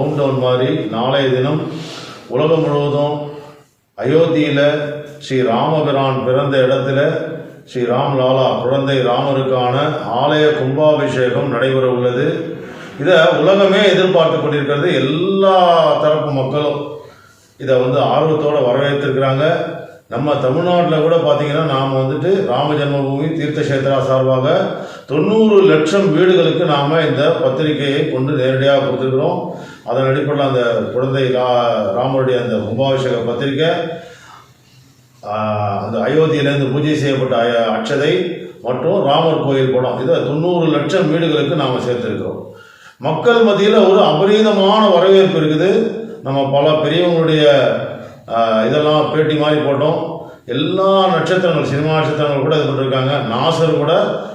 Countdown மாதிரி நாளைய தினம் உலகம் முழுவதும் அயோத்தியில ஸ்ரீ ராமபிரான் பிறந்த இடத்துல ஸ்ரீ ராம் லாலா குழந்தை ராமருக்கான ஆலய கும்பாபிஷேகம் நடைபெற உள்ளது. இதை உலகமே எதிர்பார்த்து கொண்டிருக்கிறது. எல்லா தரப்பு மக்களும் இதை வந்து ஆர்வத்தோட வரவேற்றிருக்கிறாங்க. நம்ம தமிழ்நாட்டில் கூட பார்த்தீங்கன்னா நாம் வந்துட்டு ராம ஜென்மபூமி தீர்த்த கஷேத்ரா சார்பாக தொண்ணூறு லட்சம் வீடுகளுக்கு நாம் இந்த பத்திரிகையை கொண்டு நேரடியாக கொடுத்துருக்குறோம். அதன் அடிப்படையில் அந்த குழந்தை ரா- ராமருடைய அந்த கும்பாபிஷேக பத்திரிக்கை அந்த அயோத்தியிலேருந்து பூஜை செய்யப்பட்ட அச்சதை மற்றும் ராமர் கோயில் படம் இதை தொண்ணூறு லட்சம் வீடுகளுக்கு நாம் சேர்த்திருக்கிறோம். மக்கள் மத்தியில் ஒரு அபரீதமான வரவேற்பு இருக்குது. நம்ம பல பெரியவங்களுடைய இதெல்லாம் பேட்டி மாதிரி போட்டோம். எல்லா நட்சத்திரங்கள் சினிமா நட்சத்திரங்கள் கூட இது பண்ணிருக்காங்க. நாசர் கூட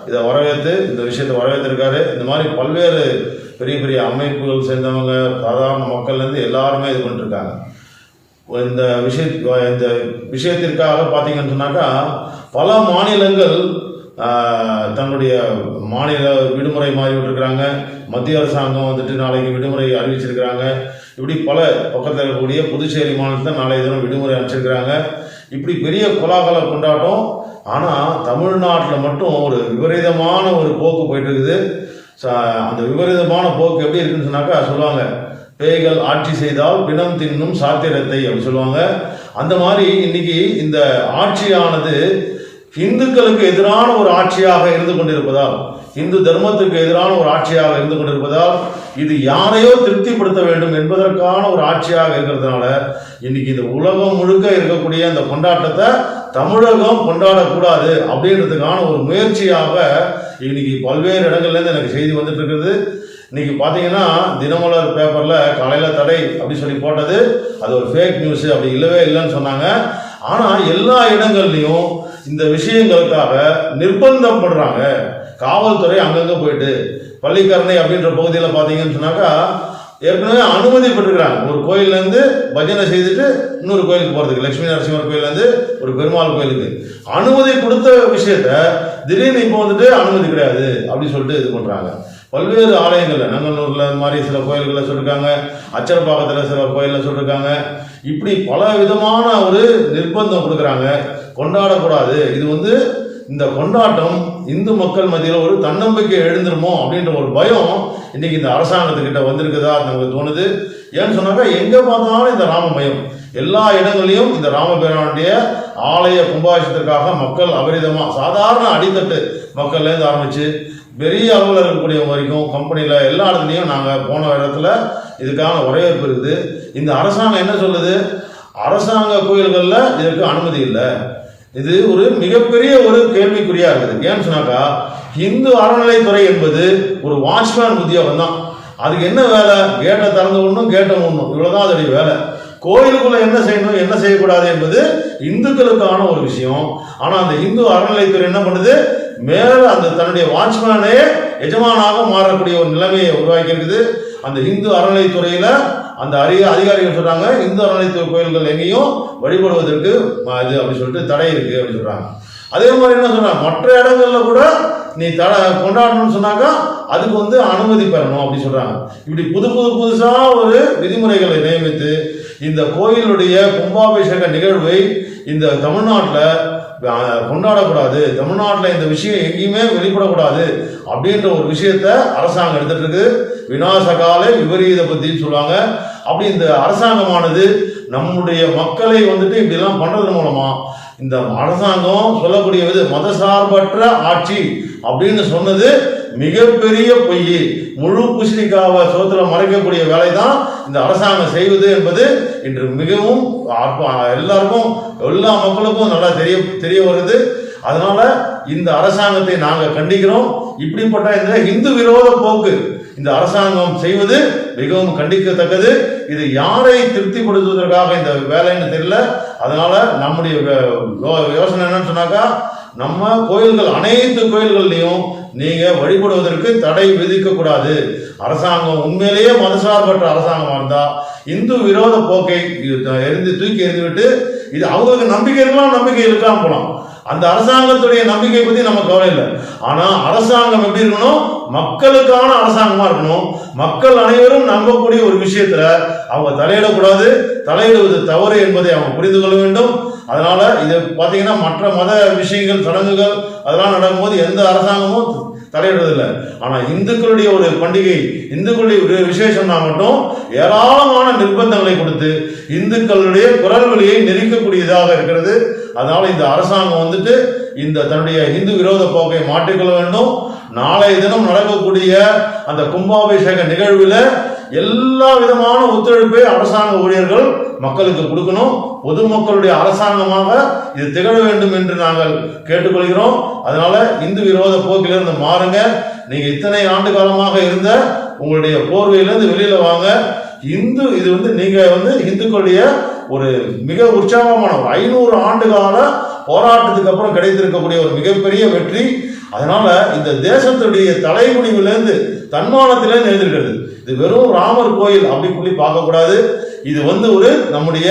இதை வரவேற்று இந்த விஷயத்தை வரவேற்றிருக்காரு. இந்த மாதிரி பல்வேறு பெரிய பெரிய அமைப்புகள் சேர்ந்தவங்க சாதாரண மக்கள்லேருந்து எல்லாருமே இது பண்ணிருக்காங்க. இந்த விஷய இந்த விஷயத்திற்காக பார்த்தீங்கன்னு சொன்னாக்கா பல மாநிலங்கள் தன்னுடைய மாநில விடுமுறை மாறி விட்டுருக்குறாங்க. மத்திய அரசாங்கம் வந்துட்டு நாளைக்கு விடுமுறை அறிவிச்சிருக்கிறாங்க. இப்படி பல பக்கத்தில் இருக்கக்கூடிய புதுச்சேரி மாநிலத்தில் நாளைய தினம் விடுமுறை அனுப்பிச்சிருக்கிறாங்க. இப்படி பெரிய கோலாகல கொண்டாட்டம். ஆனால் தமிழ்நாட்டில் மட்டும் ஒரு விபரீதமான ஒரு போக்கு போயிட்டு இருக்குது அந்த விபரீதமான போக்கு எப்படி இருக்குன்னு சொன்னாக்கா சொல்லுவாங்க பேய்கள் ஆட்சி செய்தால் பிணம் தின்னும் சாத்திரத்தை அப்படின்னு சொல்லுவாங்க. அந்த மாதிரி இன்னைக்கு இந்த ஆட்சியானது இந்துக்களுக்கு எதிரான ஒரு ஆட்சியாக இருந்து கொண்டிருப்பதால் இந்து தர்மத்துக்கு எதிரான ஒரு ஆட்சியாக இருந்து கொண்டிருப்பதால் இது யாரையோ திருப்திப்படுத்த வேண்டும் என்பதற்கான ஒரு ஆட்சியாக இருக்கிறதுனால இன்னைக்கு இந்த உலகம் முழுக்க இருக்கக்கூடிய அந்த கொண்டாட்டத்தை தமிழகம் கொண்டாடக்கூடாது அப்படின்றதுக்கான ஒரு முயற்சியாக இன்னைக்கு பல்வேறு இடங்கள்லேருந்து எனக்கு செய்தி வந்துட்டு இருக்குது இன்னைக்கு பார்த்தீங்கன்னா தினமலர் பேப்பரில் காலையில் தடை அப்படின்னு சொல்லி போட்டது. அது ஒரு ஃபேக் நியூஸ் அப்படி இல்லவே இல்லைன்னு சொன்னாங்க. ஆனால் எல்லா இடங்கள்லையும் இந்த விஷயங்களுக்காக நிர்பந்தம் பண்றாங்க காவல்துறை அங்கங்க போயிட்டு பள்ளிக்கரணை அப்படின்ற பகுதியில் பார்த்தீங்கன்னு சொன்னாக்கா ஏற்கனவே அனுமதி பெற்றுக்கிறாங்க. ஒரு கோயிலேருந்து பஜனை செய்துட்டு இன்னொரு கோயிலுக்கு போகிறதுக்கு லட்சுமி நரசிம்மர் கோயிலேருந்து ஒரு பெருமாள் கோயிலுக்கு. அனுமதி கொடுத்த விஷயத்த திடீர்னு இப்போ வந்துட்டு அனுமதி கிடையாது அப்படின்னு சொல்லிட்டு இது பண்ணுறாங்க பல்வேறு ஆலயங்களில் நங்கநல்லூர்ல இந்த மாதிரி சில கோயில்களில் சொல்லியிருக்காங்க அச்சரப்பாக்கத்தில் சில கோயிலில் சொல்லியிருக்காங்க இப்படி பல விதமான ஒரு நிர்பந்தம் கொடுக்குறாங்க. கொண்டாடக்கூடாது. இது வந்து இந்த கொண்டாட்டம் இந்து மக்கள் மத்தியில் ஒரு தன்னம்பிக்கை எழுந்துருமோ அப்படின்ற ஒரு பயம் இன்னைக்கு இந்த அரசாங்கத்துக்கிட்ட வந்திருக்குதா நமக்கு தோணுது. ஏன்னு சொன்னாக்கா எங்கே பார்த்தாலும் இந்த ராமமயம் எல்லா இடங்களையும் இந்த ராமபிரானுடைய ஆலய கும்பாபிஷேகத்திற்காக மக்கள் அபரிதமாக சாதாரண அடித்தட்டு மக்கள்லேருந்து ஆரம்பித்து ஆரம்பிச்சு பெரிய அளவில் இருக்கக்கூடிய வரைக்கும் கம்பெனியில் எல்லா இடத்துலையும் நாங்கள் போன இடத்துல இதுக்கான வரவேற்பு இருக்குது. இந்த அரசாங்கம் என்ன சொல்லுது? அரசாங்க கோயில்களில் இதற்கு அனுமதி இல்லை. இது ஒரு மிகப்பெரிய ஒரு கேள்விக்குறியா இருக்குது. ஏன்னு சொன்னாக்கா இந்து அறநிலைத்துறை என்பது ஒரு வாட்ச்மேன் உத்தியோகம் தான் அதுக்கு என்ன வேலை? கேட்டை திறந்து விடணும் கேட்டை மூடணும் இவ்வளோதான் அதோடைய வேலை. கோயிலுக்குள்ள என்ன செய்யணும் என்ன செய்யக்கூடாது என்பது இந்துக்களுக்கான ஒரு விஷயம். ஆனால் அந்த இந்து அறநிலைத்துறை என்ன பண்ணுது? மேல அந்த தன்னுடைய வாட்ச்மேனே எஜமானாக மாறக்கூடிய ஒரு நிலைமையை உருவாக்கி இருக்குது அந்த இந்து அறநிலைத்துறையில அந்த அரிய அதிகாரிகள் சொல்றாங்க இந்து அறநிலைத்துறை கோயில்கள் எங்கேயும் வழிபடுவதற்கு இது அப்படி சொல்லிட்டு தடை இருக்கு அப்படின்னு சொல்றாங்க. அதே மாதிரி என்ன சொல்றாங்க மற்ற இடங்கள்ல கூட நீ தடை கொண்டாடணும்னு சொன்னாக்கா அதுக்கு வந்து அனுமதி பெறணும் அப்படின்னு சொல்றாங்க. இப்படி புது புது புதுசா ஒரு விதிமுறைகளை நியமித்து இந்த கோயிலுடைய கும்பாபிஷேக நிகழ்வை இந்த தமிழ்நாட்டில் கொண்டாடக்கூடாது. தமிழ்நாட்டில் இந்த விஷயம் எங்கேயுமே வெளிப்படக்கூடாது அப்படின்ற ஒரு விஷயத்த அரசாங்கம் எடுத்துட்டு இருக்கு விநாசகால விபரீத புத்தின்னு சொல்லுவாங்க. அப்படி இந்த அரசாங்கமானது நம்முடைய மக்களை வந்துட்டு இப்படிலாம் பண்றது மூலமா இந்த அரசாங்கம் சொல்லக்கூடிய இது மதசார்பற்ற ஆட்சி அப்படின்னு சொன்னது மிகப்பெரிய பொய் முழு புஷ்டிக்காவை சோத்துல மறைக்கக்கூடிய வேலை தான் இந்த அரசாங்கம் செய்வது என்பது இன்று மிகவும் எல்லாருக்கும் எல்லா மக்களுக்கும் நல்லா தெரிய தெரிய வருது. அதனால இந்த அரசாங்கத்தை நாங்கள் கண்டிக்கிறோம். இப்படிப்பட்ட இந்த இந்து விரோத போக்கு இந்த அரசாங்கம் செய்வது மிகவும் கண்டிக்கத்தக்கது. இது யாரை திருப்திப்படுத்துவதற்காக இந்த வேலைன்னு தெரியல. அதனால நம்முடைய யோசனை என்னன்னு சொன்னாக்கா நம்ம கோயில்கள் அனைத்து கோயில்கள்லையும் நீங்க வழிபடுவதற்கு தடை விதிக்க கூடாது. அரசாங்கம் உண்மையிலேயே மதசார்பற்ற அரசாங்கமா இருந்தா இந்து விரோத போக்கை எரிந்து தூக்கி எறிந்துவிட்டு இது அவங்களுக்கு நம்பிக்கை இருக்கலாம் நம்பிக்கை இருக்கலாம் போலாம் அந்த அரசாங்கத்துடைய நம்பிக்கை பத்தி நம்ம கவலை இல்லை. ஆனா அரசாங்கம் எப்படி இருக்கணும்? மக்களுக்கான அரசாங்கமா இருக்கணும். மக்கள் அனைவரும் நம்பக்கூடிய ஒரு விஷயத்துல அவங்க தலையிடக்கூடாது. தலையிடுவது தவறு என்பதை அவங்க புரிந்து கொள்ள வேண்டும். அதனால இது பார்த்தீங்கன்னா மற்ற மத விஷயங்கள் சடங்குகள் அதெல்லாம் நடக்கும்போது எந்த அரசாங்கமும் தலையிடுறதில்லை ஆனால் இந்துக்களுடைய ஒரு பண்டிகை இந்துக்களுடைய ஒரு விசேஷம்னா மட்டும் ஏராளமான நிர்பந்தங்களை கொடுத்து இந்துக்களுடைய குரல் வழியை நெருக்கக்கூடியதாக இருக்கிறது. அதனால இந்த அரசாங்கம் வந்துட்டு இந்த தன்னுடைய இந்து விரோத போக்கை மாற்றிக்கொள்ள வேண்டும். நாளைய தினம் நடக்கக்கூடிய அந்த கும்பாபிஷேக நிகழ்வில் எல்லா விதமான ஒத்துழைப்பை அரசாங்க ஊழியர்கள் மக்களுக்கு கொடுக்கணும். பொதுமக்களுடைய அரசாங்கமாக இது திகழ வேண்டும் என்று நாங்கள் கேட்டுக்கொள்கிறோம். அதனால இந்து விரோத போக்கிலிருந்து மாறுங்க. நீங்க இத்தனை ஆண்டு காலமாக இருந்த உங்களுடைய போர்வையிலிருந்து வெளியில வாங்க. இந்து இது வந்து நீங்க வந்து இந்துக்களுடைய ஒரு மிக உற்சாகமான ஒரு ஐநூறு ஆண்டு கால போராட்டத்துக்கு அப்புறம் கிடைத்திருக்கக்கூடிய ஒரு மிகப்பெரிய வெற்றி. அதனால இந்த தேசத்துடைய தலைமுடிவிலிருந்து தன்மானத்திலிருந்து எழுந்திருக்கிறது. இது வெறும் ராமர் கோயில் அப்படின்னு சொல்லி பார்க்கக்கூடாது. இது வந்து ஒரு நம்முடைய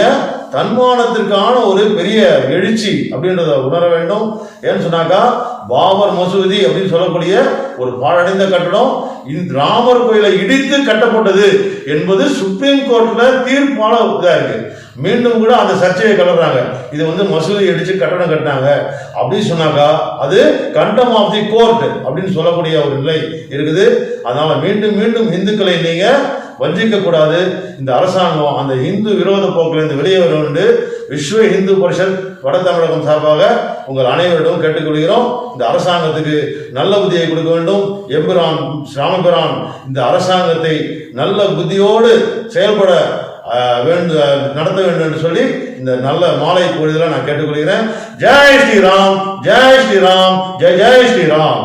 தன்மானத்திற்கான ஒரு பெரிய எழுச்சி அப்படின்றத உணர வேண்டும். ஏன்னு சொன்னாக்கா பாபர் மசூதி அப்படின்னு சொல்லக்கூடிய ஒரு பாழடைந்த கட்டடம் இந்த ராமர் கோயிலை இடித்து கட்டப்பட்டது என்பது சுப்ரீம் கோர்ட்ல தீர்ப்பான இதாக இருக்கு. மீண்டும் கூட அந்த சர்ச்சையை கலர்றாங்க. இது வந்து மசூதி அடிச்சு கட்டடம் கட்டினாங்க. அப்படின்னு சொன்னாக்கா அது கண்டம் ஆஃப் தி கோர்ட் அப்படின்னு சொல்லக்கூடிய ஒரு நிலை இருக்குது. அதனால மீண்டும் மீண்டும் இந்துக்களை நீங்க வஞ்சிக்கக்கூடாது. இந்த அரசாங்கம் அந்த இந்து விரோத போக்கிலிருந்து வெளியே வர விஸ்வ இந்து பரிஷத் வட தமிழகம் சார்பாக உங்கள் அனைவரிடம் கேட்டுக்கொள்கிறோம். இந்த அரசாங்கத்துக்கு நல்ல புத்தியை கொடுக்க வேண்டும். எம்பிரான் ராமபிரான் இந்த அரசாங்கத்தை நல்ல புத்தியோடு செயல்பட வேண்டு நடத்த வேண்டும் என்று சொல்லி இந்த நல்ல மாலை பொழுதில் நான் கேட்டுக்கொள்கிறேன். ஜெய் ஸ்ரீராம் ஜெய் ஸ்ரீராம் ஜெய் ஜெய் ஸ்ரீராம்.